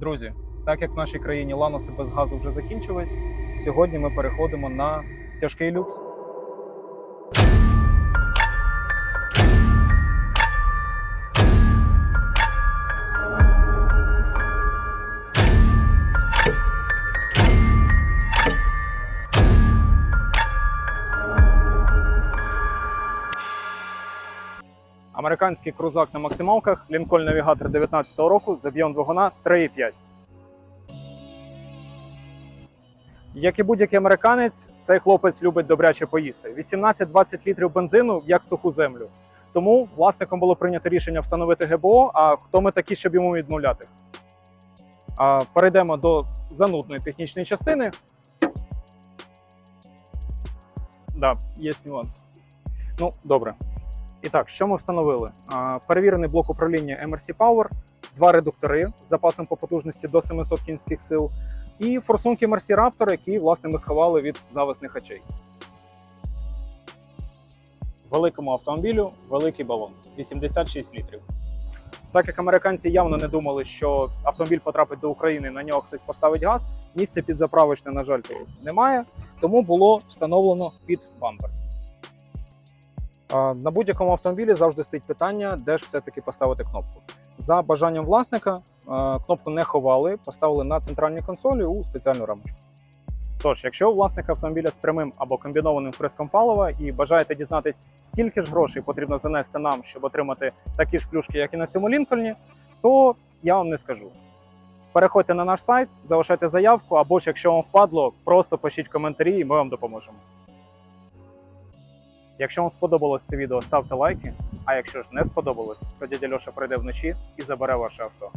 Друзі, так як в нашій країні ланоси без газу вже закінчились, сьогодні ми переходимо на тяжкий люкс. Американський крузак на максималках Lincoln Navigator 19 року з об'ємом двигуна 3,5. Як і будь-який американець, цей хлопець любить добряче поїсти. 18-20 літрів бензину як суху землю. Тому власником було прийнято рішення встановити ГБО. А хто ми такі, щоб йому відмовляти? А, перейдемо до занудної технічної частини. Да, є нюанс. Ну, добре. І так, що ми встановили? Перевірений блок управління MRC Power, два редуктори з запасом по потужності до 700 кінських сил, і форсунки Mercy Raptor, які власне ми сховали від зависних очей. Великому автомобілю великий балон 86 літрів. Так як американці явно не думали, що автомобіль потрапить до України, на нього хтось поставить газ. Місця під заправочне, на жаль, немає, тому було встановлено під бампер. На будь-якому автомобілі завжди стоїть питання, де ж все-таки поставити кнопку. За бажанням власника кнопку не ховали, поставили на центральній консолі у спеціальну рамочку. Тож, якщо у власника автомобіля з прямим або комбінованим вприском палива і бажаєте дізнатись, скільки ж грошей потрібно занести нам, щоб отримати такі ж плюшки, як і на цьому Лінкольні, то я вам не скажу. Переходьте на наш сайт, залишайте заявку, або ж якщо вам впадло, просто пишіть коментарі, і ми вам допоможемо. Якщо вам сподобалось це відео, ставте лайки. А якщо ж не сподобалось, то дядя Льоша прийде вночі і забере ваше авто.